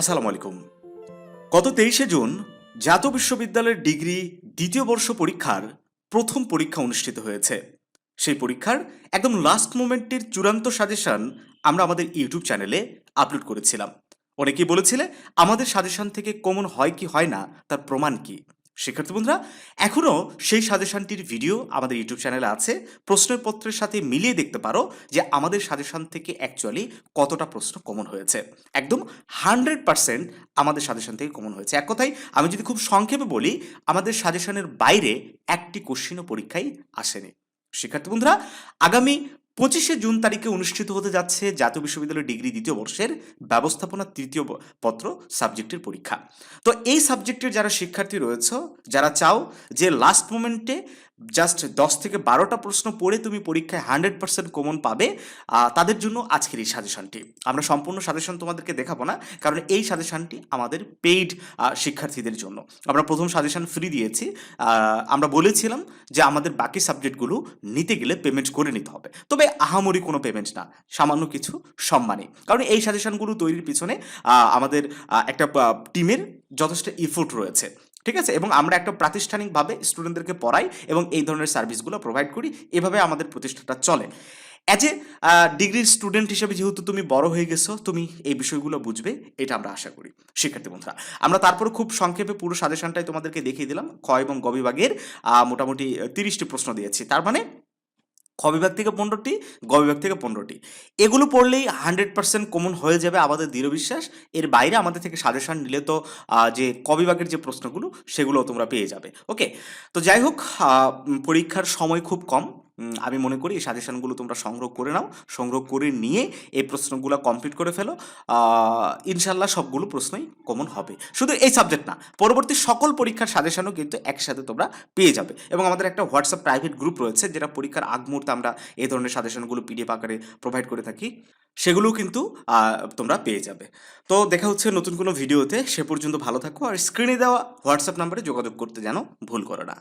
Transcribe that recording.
আসসালামু আলাইকুম। গত তেইশে জুন জাতীয় বিশ্ববিদ্যালয়ের ডিগ্রি দ্বিতীয় বর্ষ পরীক্ষার প্রথম পরীক্ষা অনুষ্ঠিত হয়েছে। সেই পরীক্ষার একদম লাস্ট মোমেন্টের চূড়ান্ত সাজেশন আমরা আমাদের ইউটিউব চ্যানেলে আপলোড করেছিলাম। অনেকেই বলেছিলে, আমাদের সাজেশন থেকে কমন হয় কি, হয় না? তার প্রমাণ কি? শিক্ষার্থী বন্ধুরা এখনও সেই সাজেশনটির ভিডিও আমাদের ইউটিউব চ্যানেলে আছে। প্রশ্নপত্রের সাথে মিলিয়ে দেখতে পারো যে আমাদের সাজেশন থেকে অ্যাকচুয়ালি কতটা প্রশ্ন কমন হয়েছে। একদম হান্ড্রেড পার্সেন্ট আমাদের সাজেশন থেকে কমন হয়েছে। এক কথায়, আমি যদি খুব সংক্ষেপে বলি, আমাদের সাজেশনের বাইরে একটি কোশ্চিনও পরীক্ষায় আসেনি। শিক্ষার্থী বন্ধুরা, আগামী পঁচিশে জুন তারিখে অনুষ্ঠিত হতে যাচ্ছে জাতীয় বিশ্ববিদ্যালয় ডিগ্রি দ্বিতীয় বর্ষের ব্যবস্থাপনা তৃতীয় পত্র সাবজেক্টের পরীক্ষা। তো এই সাবজেক্টের যারা শিক্ষার্থী রয়েছে, যারা চাও যে লাস্ট মোমেন্টে জাস্ট দশ থেকে বারোটা প্রশ্ন পড়ে তুমি পরীক্ষায় হান্ড্রেড পার্সেন্ট কমন পাবে তাদের জন্য আজকের এই সাজেশনটি আমরা সম্পূর্ণ সাজেশন তোমাদেরকে দেখাবো না, কারণ এই সাজেশনটি আমাদের পেইড শিক্ষার্থীদের জন্য। আমরা প্রথম সাজেশন ফ্রি দিয়েছি আমরা বলেছিলাম যে আমাদের বাকি সাবজেক্টগুলো নিতে গেলে পেমেন্ট করে নিতে হবে। তবে আহামরি কোনো পেমেন্ট না, সামান্য কিছু সম্মানে কারণ এই সাজেশনগুলো তৈরির পিছনে আমাদের একটা টিমের যথেষ্ট ইফোর্ট রয়েছে। ঠিক আছে? এবং আমরা একটা প্রাতিষ্ঠানিকভাবে স্টুডেন্টদেরকে পড়াই এবং এই ধরনের সার্ভিসগুলো প্রোভাইড করি। এভাবে আমাদের প্রতিষ্ঠাটা চলে। অ্যাজ এ ডিগ্রির স্টুডেন্ট হিসেবে যেহেতু তুমি বড় হয়ে গেছো, তুমি এই বিষয়গুলো বুঝবে, এটা আমরা আশা করি। শিক্ষার্থী বন্ধুরা, আমরা তারপর খুব সংক্ষেপে পুরো সাজেশনটাই তোমাদেরকে দেখিয়ে দিলাম। ক এবং গবিভাগের মোটামুটি তিরিশটি প্রশ্ন দিয়েছি। তার মানে খ বিভাগ থেকে পনেরোটি, গ বিভাগ থেকে পনেরোটি। এগুলো পড়লেই হান্ড্রেড পার্সেন্ট কমন হয়ে যাবে আমাদের দৃঢ় বিশ্বাস। এর বাইরে আমাদের থেকে সাজেশন নিলে তো যে ক বিভাগের যে প্রশ্নগুলো সেগুলো তোমরা পেয়ে যাবে। ওকে তো যাই হোক পরীক্ষার সময় খুব কম। আমি মনে করি এই সাজেশনগুলো তোমরা সংগ্রহ করে নাও, সংগ্রহ করে নিয়ে এই প্রশ্নগুলো কমপ্লিট করে ফেলো। ইনশাল্লাহ সবগুলো প্রশ্নই কমন হবে। শুধু এই সাবজেক্ট না, পরবর্তী সকল পরীক্ষার সাজেশানও কিন্তু একসাথে তোমরা পেয়ে যাবে। এবং আমাদের একটা হোয়াটসঅ্যাপ প্রাইভেট গ্রুপ রয়েছে, যেটা পরীক্ষার আগ মুহূর্তে আমরা এই ধরনের সাজেশনগুলো পিডিএফ আকারে প্রোভাইড করে থাকি, সেগুলোও কিন্তু তোমরা পেয়ে যাবে। তো দেখা হচ্ছে নতুন কোনো ভিডিওতে সে পর্যন্ত ভালো থাকো, আর স্ক্রিনে দেওয়া হোয়াটসঅ্যাপ নাম্বারে যোগাযোগ করতে যেন ভুল করো না।